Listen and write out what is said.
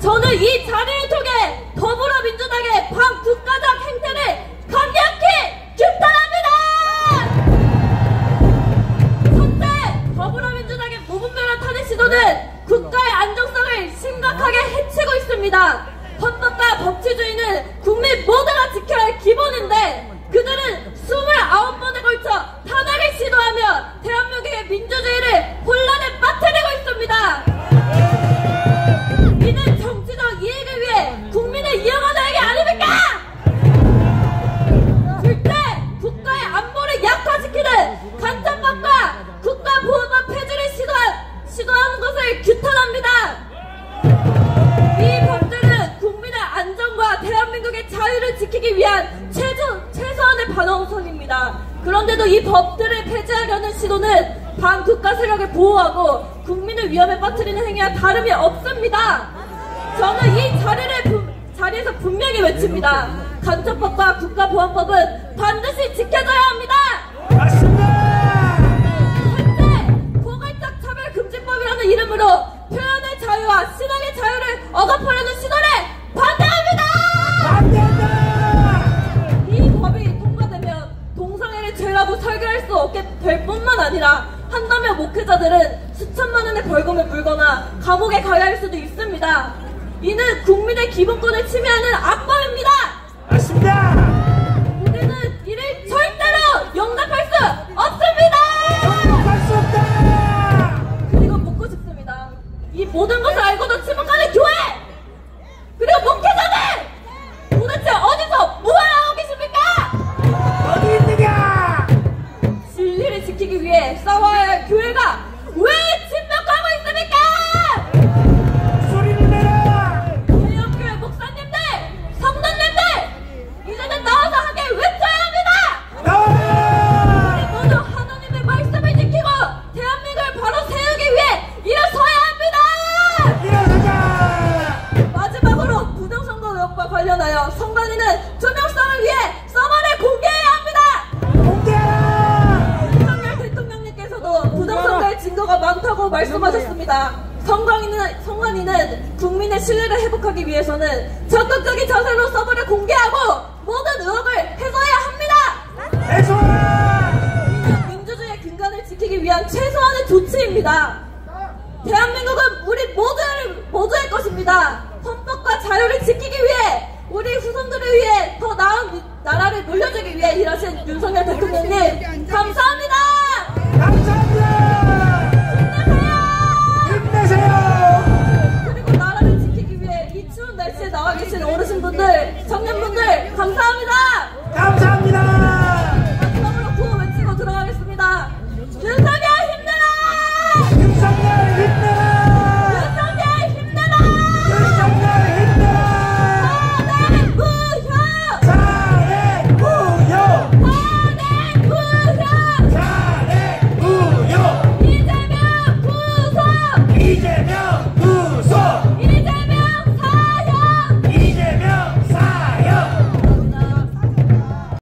저는 이 자리를 통해 더불어민주당의 반국가적 행태를 강력히 규탄합니다! 현재 더불어민주당의 무분별한 탄핵 시도는 국가의 안정성을 심각하게 해치고 있습니다. 헌법과 법치주의는 국민 모두가 지켜야 할 기본인데 대한민국의 자유를 지키기 위한 최저, 최소한의 반원선입니다. 그런데도 이 법들을 폐지하려는 시도는 반국가 세력을 보호하고 국민을 위험에 빠뜨리는 행위와 다름이 없습니다. 저는 이 자리를 분- 자리에서 분명히 외칩니다. 간첩법과 국가보안법은 반드시 지켜져야 합니다. 맞습니다. 현재 포괄적 차별금지법이라는 이름으로 표현의 자유와 신앙의 자유를 억압하려는 시도 죄라고 설계할 수 없게 될 뿐만 아니라 한다면 목회자들은 수천만 원의 벌금을 물거나 감옥에 가야 할 수도 있습니다. 이는 국민의 기본권을 침해하는 악법입니다. 맞습니다. 우리는 이를 절대로 용납할 수 없습니다. 정복할 수 없다. 그리고 묻고 싶습니다. 이 모든 것을 알고도 침묵하는 교회! 위해 싸워야 할 교회가 왜 침묵하고 있습니까? 소리를 내라. 대형교회 목사님들! 성도님들! 이제는 나와서 함께 외쳐야 합니다! 나와라. 모두 하나님의 말씀을 지키고 대한민국을 바로 세우기 위해 일어서야 합니다! 일어나자. 마지막으로 부정선거 의혹과 관련하여 선관위는 많다고 말씀하셨습니다. 선관위는, 선관위는 국민의 신뢰를 회복하기 위해서는 적극적인 자세로 서버를 공개하고 모든 의혹을 해소해야 합니다! 이는 민주주의의 근간을 지키기 위한 최소한의 조치입니다. 대한민국은 우리 모두를, 모두의 것입니다. 헌법과 자유를 지키기 위해 우리 후손들을 위해 더 나은 미- 나라를 물려주기 위해 일하신 윤석열 대통령님 감사합니다.